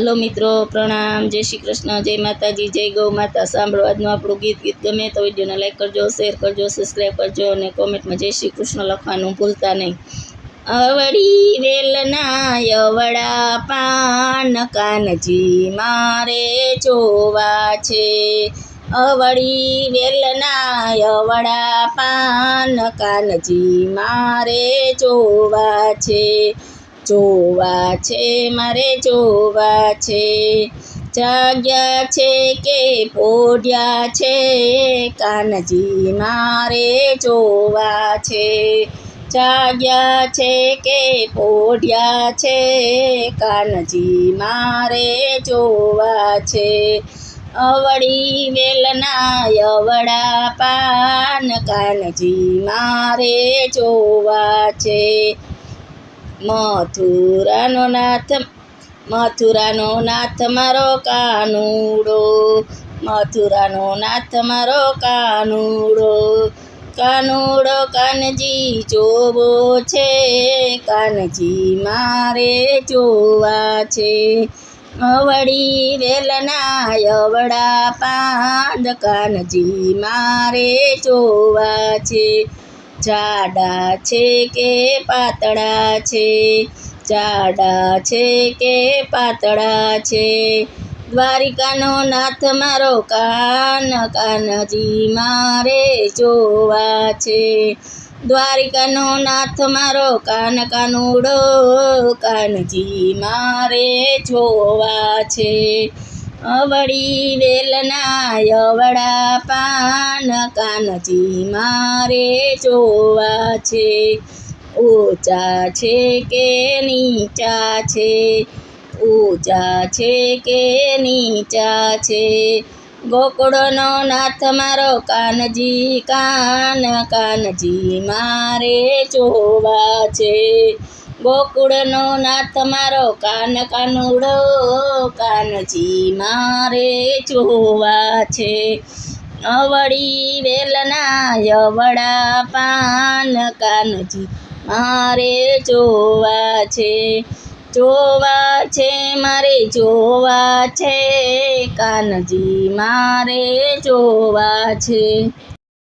Hello મિત્રો, પ્રણામ, જય શ્રી કૃષ્ણ, જય માતાજી, જય ગૌ માતા. સાંભળો આજનું આપણું ગીત ગીત ગમે તો વિડીયોને લાઈક કરજો, શેર કરજો સબસ્ક્રાઈબ કરજો અને કોમેન્ટમાં જય શ્રી કૃષ્ણ લખવાનું ભૂલતા નહીં. અવળી વેલના યવડા પાન કાનજી મારે જોવા છે. અવળી વેલના યવડા પાન કાનજી મારે જોવા છે. જોવા છે, મારે જોવા છે. જાગ્યા છે કે પોઢ્યા છે, કાનજી મારે જોવા છે. જાગ્યા છે કે પોઢ્યા છે, કાનજી મારે જોવા છે. અવળી વેલના અવળા પાન કાનજી મારે જોવા છે. મથુરાનો નાથ મથુરાનો નાથ મારો કાનુડો, મથુરાનો નાથ મારો કાનુડો. કાનુડો કાનજી જોવો છે, કાનજી મારે જોવા છે. અવળી વેલના અવળા પાંદ કાનજી મારે જોવા છે. જાડા છે કે પાતળા છે? જાડા છે કે પાતળા છે? દ્વારિકાનો નાથ મારો કાન કાનજી મારે જોવા છે. દ્વારિકાનો નાથ મારો કાન કાનુડો કાનજી મારે જોવા છે. અવળી વેલના અવળા પાન કાનજી મારે જોવા છે. ઊંચા છે કે નીચા છે? ઊંચા છે કે નીચા છે? ગોકળોનો નાથ મારો કાનજી, કાન કાનજી મારે જોવા છે. ગોકુળનો નાથ મારો કાન કાનુડો કાનજી મારે જોવા છે. અવળી વેલના યવડા પાન કાનજી મારે જોવા છે. જોવા છે, મારે જોવા છે કાનજી મારે જોવા છે.